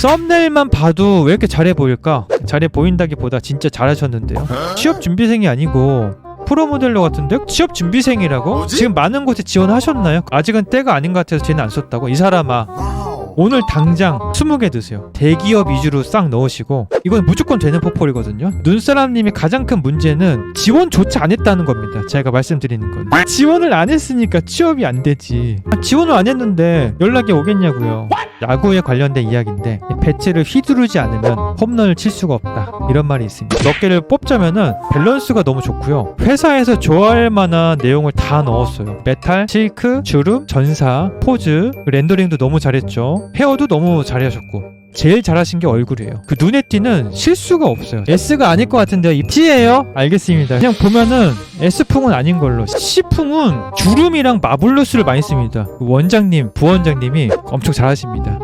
썸네일만 봐도 왜 이렇게 잘해 보일까? 잘해 보인다기보다 진짜 잘하셨는데요. 취업 준비생이 아니고 프로 모델러 같은데 취업 준비생이라고? 지금 많은 곳에 지원하셨나요? 아직은 때가 아닌 것 같아서 쟤는 안 썼다고? 이 사람아 오늘 당장 20개 드세요. 대기업 위주로 싹 넣으시고 이건 무조건 되는 포폴이거든요. 눈사람님이 가장 큰 문제는 지원조차 안 했다는 겁니다. 제가 말씀드리는 건 지원을 안 했으니까 취업이 안 되지. 아, 지원을 안 했는데 연락이 오겠냐고요. 야구에 관련된 이야기인데 배치를 휘두르지 않으면 홈런을 칠 수가 없다. 이런 말이 있습니다. 몇 개를 뽑자면은 밸런스가 너무 좋고요. 회사에서 좋아할 만한 내용을 다 넣었어요. 메탈, 실크, 주름, 전사, 포즈, 렌더링도 너무 잘했죠. 헤어도 너무 잘하셨고. 제일 잘하신 게 얼굴이에요. 그 눈에 띄는 실수가 없어요. S가 아닐 것 같은데요. 이 T예요? 알겠습니다. 그냥 보면은 S풍은 아닌 걸로. C풍은 주름이랑 마블루스를 많이 씁니다. 그 원장님, 부원장님이 엄청 잘하십니다.